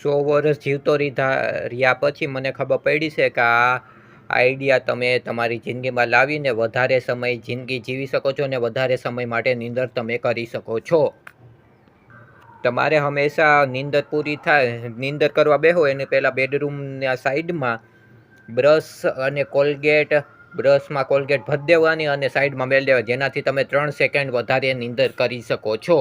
સો વર્ષ જીવતો રીધા, રહ્યા પછી મને ખબર પડી છે કે આ આઈડિયા તમે તમારી જિંદગીમાં લાવીને વધારે સમય જિંદગી જીવી શકો છો અને વધારે સમય માટે નિંદર તમે કરી શકો છો. તમારે હંમેશા નિંદર પૂરી થાય, નિંદર કરવા બેહો એને પહેલાં બેડરૂમના સાઈડમાં બ્રશ અને કોલગેટ બ્રશમાં કોલગેટ ભરી દેવાની અને સાઈડમાં મેળ દેવા, જેનાથી તમે ત્રણ સેકન્ડ વધારે નિંદર કરી શકો છો.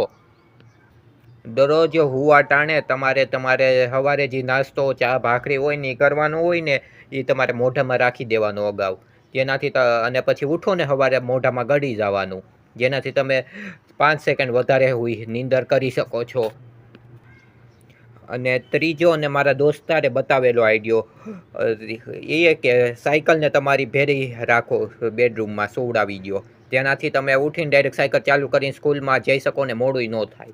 દરરોજ હુવા ટાણે તમારે તમારે સવારે જે નાસ્તો, ચા, ભાખરી હોય ને એ કરવાનો હોય ને એ તમારે મોઢામાં રાખી દેવાનો અગાઉ. જેનાથી અને પછી ઉઠો ને સવારે મોઢામાં ગળી જવાનું. જેનાથી તમે પાંચ સેકન્ડ વધારે હોય નીંદર કરી શકો છો. અને ત્રીજો અને મારા દોસ્તારે બતાવેલો આઈડિયો એ કે સાયકલને તમારી ભેરી રાખો બેડરૂમમાં, સુવડાવી દો તેનાથી તમે ઉઠીને ડાયરેક્ટ સાયકલ ચાલુ કરીને સ્કૂલમાં જઈ શકો ને મોડું ન થાય.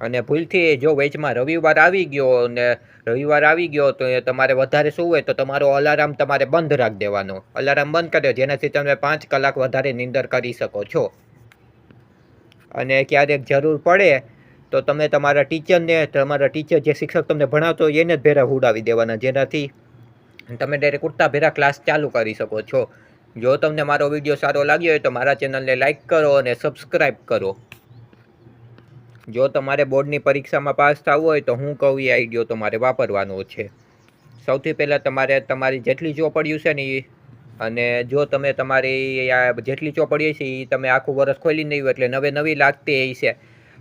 અને ભૂલથી જો વેચમાં રવિવાર આવી ગયો ને રવિવાર આવી ગયો તો એ તમારે વધારે શું હોય તો તમારો અલાર્મ તમારે બંધ રાખી દેવાનો. અલાર્મ બંધ કર્યો જેનાથી તમે પાંચ કલાક વધારે નિંદર કરી શકો છો. અને ક્યારેક જરૂર પડે તો તમે તમારા ટીચરને, તમારા ટીચર જે શિક્ષક તમને ભણાવતો હોય એને જ ભેરા હુડાવી દેવાના, જેનાથી તમે ડાયરેક્ટ ઉઠતા ભેરા ક્લાસ ચાલુ કરી શકો છો. જો તમને મારો વીડિયો સારો લાગ્યો હોય તો મારા ચેનલને લાઇક કરો અને સબસ્ક્રાઈબ કરો. જો તમારે બોર્ડની પરીક્ષામાં પાસ થવું હોય તો હું કહું એ આઈડિયો તમારે વાપરવાનો છે. સૌથી પહેલાં તમારે તમારી જેટલી ચોપડીઓ છે ને એ અને જો તમે તમારી જેટલી ચોપડીઓ છે એ તમે આખું વરસ ખોલી નહીં એટલે નવે નવી લાગતી એ છે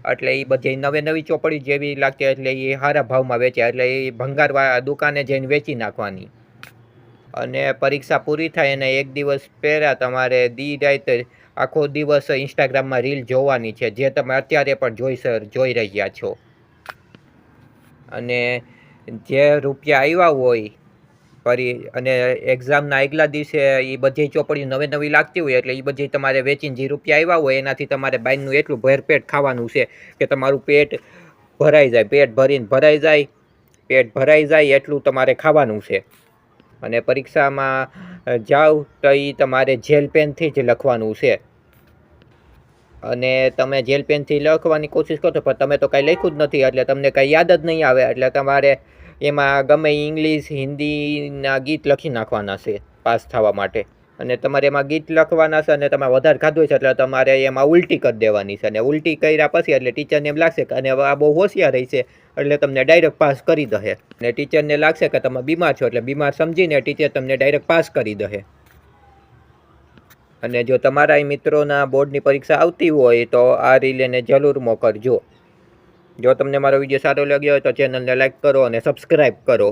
એટલે એ બધી નવે નવી ચોપડી જેવી લાગતી એટલે એ સારા ભાવમાં વેચે એટલે એ ભંગારવા દુકાને જઈને વેચી નાખવાની. અને પરીક્ષા પૂરી થાય અને એક દિવસ પહેલાં તમારે દી રાત આખો દિવસ ઇન્સ્ટાગ્રામમાં રીલ જોવાની છે, જે તમે અત્યારે પણ જોઈ સર, જોઈ રહ્યા છો. અને જે રૂપિયા આવ્યા હોય, પરી, અને એક્ઝામના આગલા દિવસે એ બધી ચોપડીઓ નવી નવી લાગતી હોય, એટલે એ બધી તમારે વેચીને જે રૂપિયા આવ્યા હોય, એનાથી તમારે બાઈનનું એટલું ભરપેટ ખાવાનું છે, કે તમારું પેટ ભરાઈ જાય, પેટ ભરીને ભરાઈ જાય, પેટ ભરાઈ જાય, એટલું તમારે ખાવાનું છે. અને પરીક્ષામાં જાઓ તો એ તમારે જેલ પેનથી જ લખવાનું છે. અને તમે જેલ પેનથી લખવાની કોશિશ કરો પણ તમે તો કાંઈ લખ્યું જ નથી, એટલે તમને કાંઈ યાદ જ નહીં આવે, એટલે તમારે એમાં ગમે ઇંગ્લિશ, હિન્દીના ગીત લખી નાખવાના છે, પાસ થવા માટે. અને તમારે એમાં ગીત લખવાના છે અને તમે વધારે ખાધું છે એટલે તમારે એમાં ઉલટી કરી દેવાની છે. અને ઉલટી કર્યા પછી એટલે ટીચરને એમ લાગશે કે અને આ બહુ હોશિયાર છે એટલે તમને ડાયરેક્ટ પાસ કરી દે અને ટીચરને લાગશે કે તમે બીમાર છો એટલે બીમાર સમજીને ટીચર તમને ડાયરેક્ટ પાસ કરી દે અને જો તમારા મિત્રોના બોર્ડની પરીક્ષા આવતી હોય તો આ રીલેને જરૂર મોકલજો. જો તમને મારો વીડિયો સારો લાગ્યો હોય તો ચેનલને લાઈક કરો અને સબસ્ક્રાઈબ કરો.